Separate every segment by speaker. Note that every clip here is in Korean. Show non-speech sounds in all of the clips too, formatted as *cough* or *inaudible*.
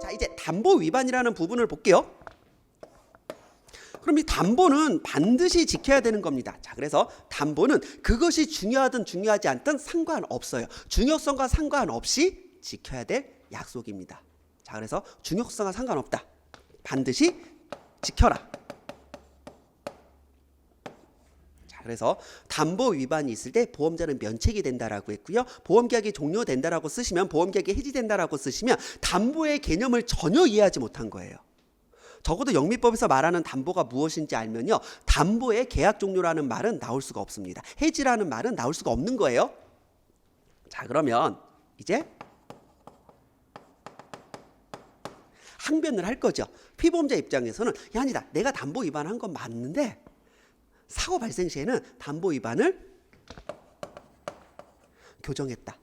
Speaker 1: 자 이제 담보 위반이라는 부분을 볼게요. 그럼 이 담보는 반드시 지켜야 되는 겁니다. 자, 그래서 담보는 그것이 중요하든 중요하지 않든 상관없어요. 중요성과 상관없이 지켜야 될 약속입니다. 자, 그래서 중요성과 상관없다. 반드시 지켜라. 자, 그래서 담보 위반이 있을 때 보험자는 면책이 된다라고 했고요. 보험 계약이 종료된다라고 쓰시면 보험 계약이 해지된다라고 쓰시면 담보의 개념을 전혀 이해하지 못한 거예요. 적어도 영미법에서 말하는 담보가 무엇인지 알면요. 담보의 계약 종료라는 말은 나올 수가 없습니다. 해지라는 말은 나올 수가 없는 거예요. 자, 그러면 이제 항변을 할 거죠. 피보험자 입장에서는 야, 아니다. 내가 담보 위반한 건 맞는데 사고 발생 시에는 담보 위반을 교정했다.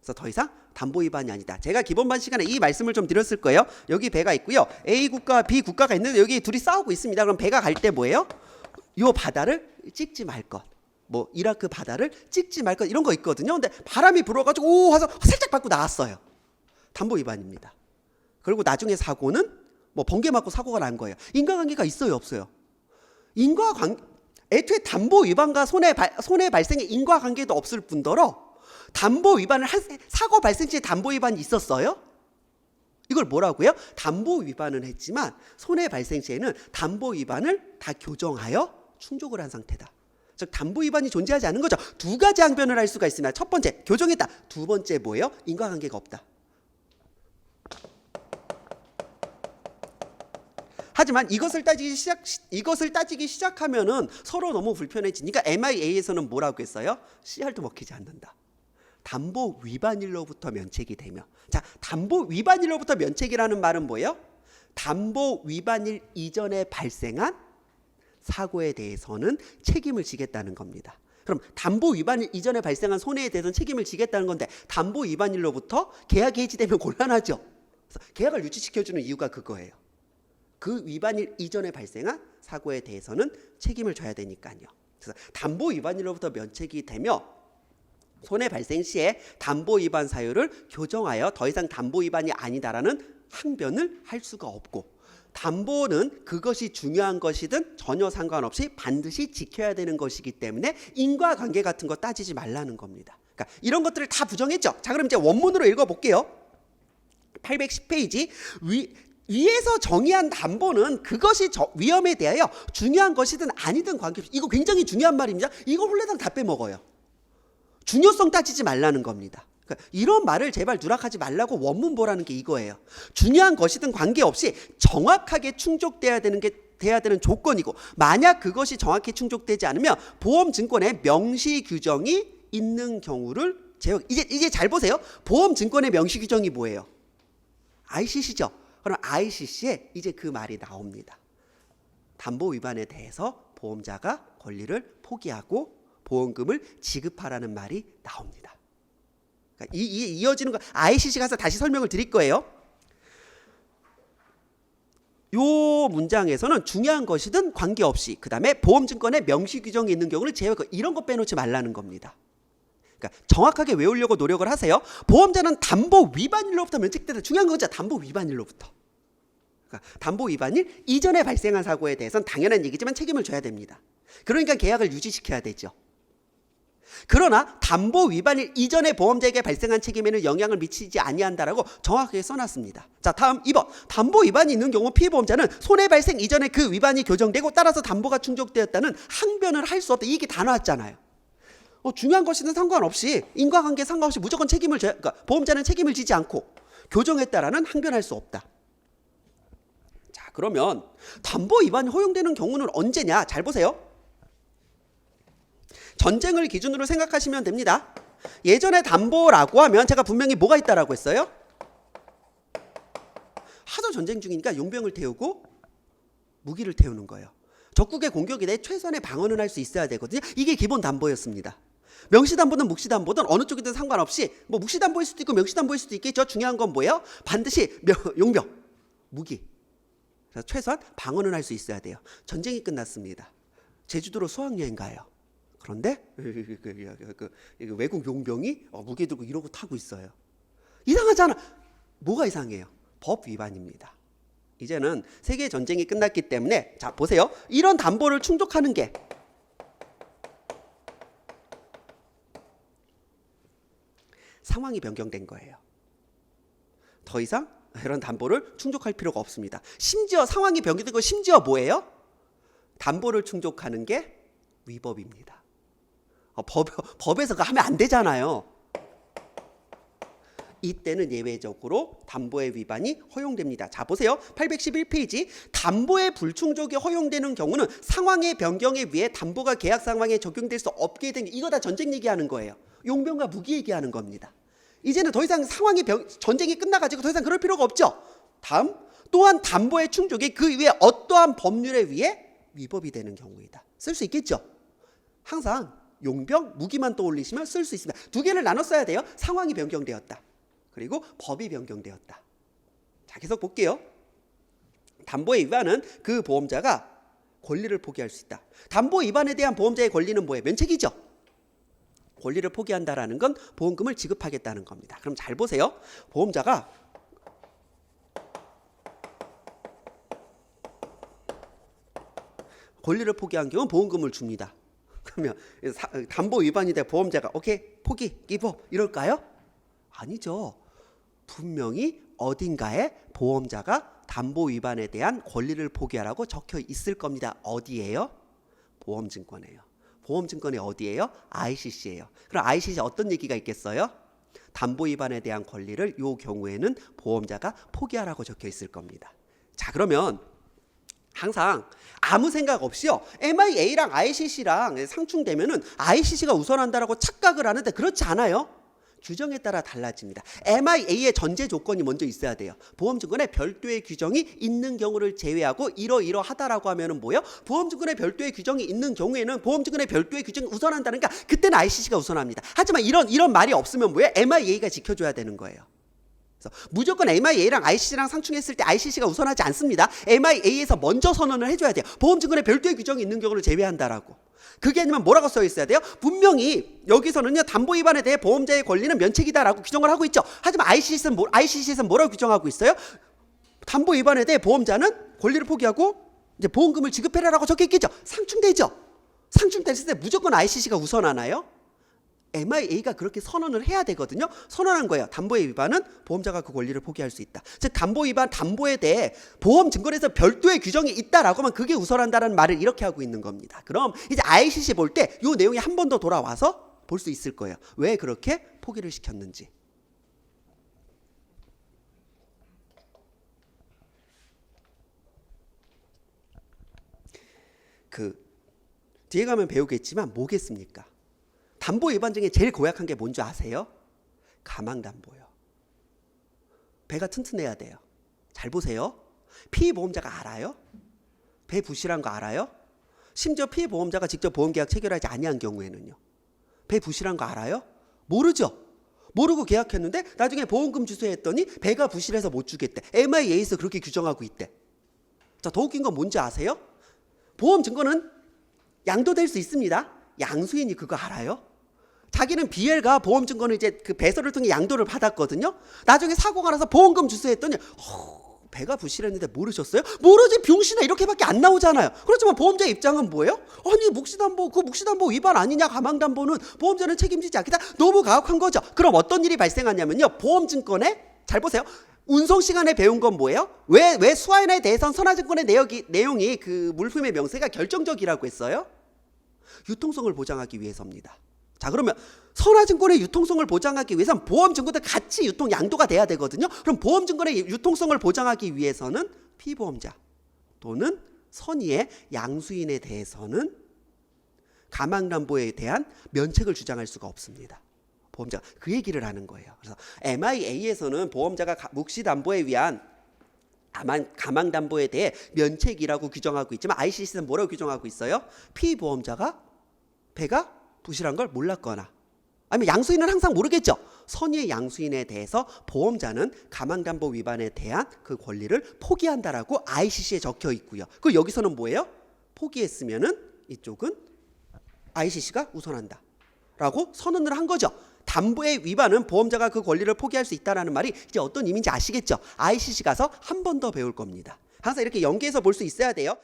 Speaker 1: 그래서 더 이상 담보 위반이 아니다. 제가 기본반 시간에 이 말씀을 좀 드렸을 거예요. 여기 배가 있고요. A 국가, B 국가가 있는데 여기 둘이 싸우고 있습니다. 그럼 배가 갈 때 뭐예요? 요 바다를 찍지 말 것. 뭐 이라크 바다를 찍지 말 것 이런 거 있거든요. 근데 바람이 불어가지고 오 하서 살짝 밟고 나왔어요. 담보 위반입니다. 그리고 나중에 사고는 뭐 번개 맞고 사고가 난 거예요. 인과관계가 있어요, 없어요? 인과관 애초에 담보 위반과 손해 발, 손해 발생의 인과관계도 없을 뿐더러 담보 위반을 한 사고 발생 시에 담보 위반이 있었어요? 이걸 뭐라고요? 담보 위반은 했지만 손해 발생 시에는 담보 위반을 다 교정하여 충족을 한 상태다. 즉 담보 위반이 존재하지 않은 거죠. 두 가지 항변을 할 수가 있습니다. 첫 번째 교정했다. 두 번째 뭐예요? 인과관계가 없다. 하지만 이것을 따지기 시작 이것을 따지기 시작하면은 서로 너무 불편해지니까 MIA에서는 뭐라고 했어요? CR도 먹히지 않는다. 담보 위반일로부터 면책이 되며 자 담보 위반일로부터 면책이라는 말은 뭐예요? 담보 위반일 이전에 발생한 사고에 대해서는 책임을 지겠다는 겁니다. 그럼 담보 위반일 이전에 발생한 손해에 대해서는 책임을 지겠다는 건데 담보 위반일로부터 계약이 해지되면 곤란하죠. 그래서 계약을 유지시켜주는 이유가 그거예요. 그 위반일 이전에 발생한 사고에 대해서는 책임을 져야 되니까요. 그래서 담보 위반일로부터 면책이 되며 손해 발생 시에 담보 위반 사유를 교정하여 더 이상 담보 위반이 아니다라는 항변을 할 수가 없고 담보는 그것이 중요한 것이든 전혀 상관없이 반드시 지켜야 되는 것이기 때문에 인과관계 같은 거 따지지 말라는 겁니다. 그러니까 이런 것들을 다 부정했죠. 자, 그럼 이제 원문으로 읽어 볼게요. 810페이지 위 위에서 정의한 담보는 그것이 저, 위험에 대하여 중요한 것이든 아니든 관계없이 이거 굉장히 중요한 말입니다. 이거 홀레당 다 빼먹어요. 중요성 따지지 말라는 겁니다. 그러니까 이런 말을 제발 누락하지 말라고 원문 보라는 게 이거예요. 중요한 것이든 관계없이 정확하게 충족돼야 되는 게 돼야 되는 조건이고 만약 그것이 정확히 충족되지 않으면 보험 증권에 명시 규정이 있는 경우를 제외. 이제 이제 잘 보세요. 보험 증권의 명시 규정이 뭐예요? ICC죠. 그럼 ICC에 이제 그 말이 나옵니다. 담보 위반에 대해서 보험자가 권리를 포기하고 보험금을 지급하라는 말이 나옵니다. 그러니까 이, 이 이어지는 거 ICC 가서 다시 설명을 드릴 거예요. 요 문장에서는 중요한 것이든 관계없이 그 다음에 보험증권에 명시 규정이 있는 경우를 제외하고 이런 거 빼놓지 말라는 겁니다. 그러니까 정확하게 외우려고 노력을 하세요. 보험자는 담보 위반일로부터 면책되다. 중요한 건죠 담보 위반일로부터. 그러니까 담보 위반일 이전에 발생한 사고에 대해서는 당연한 얘기지만 책임을 져야 됩니다. 그러니까 계약을 유지시켜야 되죠. 그러나 담보 위반일 이전에 보험자에게 발생한 책임에는 영향을 미치지 아니한다라고 정확하게 써놨습니다. 자, 다음 2번. 담보 위반이 있는 경우 피해보험자는 손해 발생 이전에 그 위반이 교정되고 따라서 담보가 충족되었다는 항변을 할 수 없다. 이게 다 나왔잖아요. 어, 중요한 것이든 상관없이 인과관계 상관없이 무조건 책임을 져, 그러니까 보험자는 책임을 지지 않고 교정했다라는 항변할 수 없다. 자, 그러면 담보 위반이 허용되는 경우는 언제냐? 잘 보세요. 전쟁을 기준으로 생각하시면 됩니다. 예전에 담보라고 하면 제가 분명히 뭐가 있다라고 했어요? 하도 전쟁 중이니까 용병을 태우고 무기를 태우는 거예요. 적국의 공격에 대해 최선의 방어는 할 수 있어야 되거든요. 이게 기본 담보였습니다. 명시담보든 묵시담보든 어느 쪽이든 상관없이 뭐 묵시담보일 수도 있고 명시담보일 수도 있겠죠. 중요한 건 뭐예요? 반드시 명, 용병, 무기. 그래서 최소한 방어는 할 수 있어야 돼요. 전쟁이 끝났습니다. 제주도로 수학여행 가요. 그런데 *laughs* 그, 그, 그, 그 외국 용병이 어, 무기 들고 이러고 타고 있어요. 이상하잖아. 뭐가 이상해요? 법 위반입니다. 이제는 세계 전쟁이 끝났기 때문에 자 보세요. 이런 담보를 충족하는 게 상황이 변경된 거예요. 더 이상 이런 담보를 충족할 필요가 없습니다. 심지어 상황이 변경되고 심지어 뭐예요? 담보를 충족하는 게 위법입니다. 어, 법, 법에서 그거 하면 안 되잖아요. 이때는 예외적으로 담보의 위반이 허용됩니다. 자 보세요. 811페이지 담보의 불충족이 허용되는 경우는 상황의 변경에 의해 담보가 계약 상황에 적용될 수 없게 된 이거 다 전쟁 얘기하는 거예요. 용병과 무기 얘기하는 겁니다. 이제는 더 이상 상황이 변, 전쟁이 끝나가지고 더 이상 그럴 필요가 없죠. 다음 또한 담보의 충족이 그 위에 어떠한 법률에 의해 위법이 되는 경우이다. 쓸 수 있겠죠. 항상 용병 무기만 떠올리시면 쓸 수 있습니다. 두 개를 나눠 써야 돼요. 상황이 변경되었다. 그리고 법이 변경되었다. 자, 계속 볼게요. 담보의 위반은 그 보험자가 권리를 포기할 수 있다. 담보 위반에 대한 보험자의 권리는 뭐예요? 면책이죠. 권리를 포기한다라는 건 보험금을 지급하겠다는 겁니다. 그럼 잘 보세요. 보험자가 권리를 포기한 경우 보험금을 줍니다. 그러면 사- 담보 위반이 돼 보험자가 오케이 포기 기부 이럴까요? 아니죠. 분명히 어딘가에 보험자가 담보 위반에 대한 권리를 포기하라고 적혀 있을 겁니다. 어디예요? 보험증권이에요. 보험증권이 어디예요? ICC예요. 그럼 ICC 어떤 얘기가 있겠어요? 담보 위반에 대한 권리를 요 경우에는 보험자가 포기하라고 적혀 있을 겁니다. 자, 그러면 항상 아무 생각 없이요. MIA랑 ICC랑 상충되면은 ICC가 우선한다라고 착각을 하는데 그렇지 않아요. 규정에 따라 달라집니다. MIA의 전제 조건이 먼저 있어야 돼요. 보험증권에 별도의 규정이 있는 경우를 제외하고 이러이러하다라고 하면은 뭐요? 보험증권에 별도의 규정이 있는 경우에는 보험증권에 별도의 규정이 우선한다니까 그때는 ICC가 우선합니다. 하지만 이런 이런 말이 없으면 뭐예요? MIA가 지켜줘야 되는 거예요. 그래서 무조건 MIA랑 ICC랑 상충했을 때 ICC가 우선하지 않습니다. MIA에서 먼저 선언을 해줘야 돼요. 보험증권에 별도의 규정이 있는 경우를 제외한다라고. 그게 아니면 뭐라고 써 있어야 돼요? 분명히 여기서는요 담보 위반에 대해 보험자의 권리는 면책이다라고 규정을 하고 있죠. 하지만 ICC에서는 뭐, ICC에서는 뭐라고 규정하고 있어요? 담보 위반에 대해 보험자는 권리를 포기하고 이제 보험금을 지급해라라고 적혀 있겠죠. 상충되죠. 상충됐을 때 무조건 ICC가 우선하나요? MIA가 그렇게 선언을 해야 되거든요. 선언한 거예요. 담보의 위반은 보험자가 그 권리를 포기할 수 있다. 즉 담보 위반 담보에 대해 보험 증권에서 별도의 규정이 있다라고 하면 그게 우선한다는 말을 이렇게 하고 있는 겁니다. 그럼 이제 ICC 볼 때 이 내용이 한 번 더 돌아와서 볼 수 있을 거예요. 왜 그렇게 포기를 시켰는지. 그 뒤에 가면 배우겠지만 뭐겠습니까? 담보 위반 중에 제일 고약한 게 뭔지 아세요? 가망담보요. 배가 튼튼해야 돼요. 잘 보세요. 피보험자가 알아요? 배 부실한 거 알아요? 심지어 피보험자가 직접 보험 계약 체결하지 아니한 경우에는요. 배 부실한 거 알아요? 모르죠. 모르고 계약했는데 나중에 보험금 주소했더니 배가 부실해서 못 주겠대. MIA에서 그렇게 규정하고 있대. 자, 더 웃긴 건 뭔지 아세요? 보험 증권은 양도될 수 있습니다. 양수인이 그거 알아요? 자기는 BL가 보험 증권을 이제 그 배설을 통해 양도를 받았거든요. 나중에 사고가 나서 보험금 주소했더니 허, 배가 부실했는데 모르셨어요? 모르지 병신아 이렇게밖에 안 나오잖아요. 그렇지만 보험자 입장은 뭐예요? 아니 묵시담보 그 묵시담보 위반 아니냐 가망담보는 보험자는 책임지지 않겠다. 너무 가혹한 거죠. 그럼 어떤 일이 발생하냐면요. 보험증권에 잘 보세요. 운송 시간에 배운 건 뭐예요? 왜 왜 수화인에 대해선 선화증권의 내역이, 내용이 그 물품의 명세가 결정적이라고 했어요? 유통성을 보장하기 위해서입니다. 자 그러면 선화증권의 유통성을 보장하기 위해서는 보험증권도 같이 유통 양도가 돼야 되거든요. 그럼 보험증권의 유통성을 보장하기 위해서는 피보험자 또는 선의의 양수인에 대해서는 가망담보에 대한 면책을 주장할 수가 없습니다. 보험자가 그 얘기를 하는 거예요. 그래서 MIA에서는 보험자가 가- 묵시담보에 위한 가망, 가망담보에 대해 면책이라고 규정하고 있지만 ICC는 뭐라고 규정하고 있어요? 피보험자가 배가 부실한 걸 몰랐거나 아니면 양수인은 항상 모르겠죠. 선의의 양수인에 대해서 보험자는 가망담보 위반에 대한 그 권리를 포기한다라고 ICC에 적혀 있고요. 그 여기서는 뭐예요? 포기했으면은 이쪽은 ICC가 우선한다 라고 선언을 한 거죠. 담보의 위반은 보험자가 그 권리를 포기할 수 있다라는 말이 이제 어떤 의미인지 아시겠죠? ICC 가서 한 번 더 배울 겁니다. 항상 이렇게 연계해서 볼 수 있어야 돼요.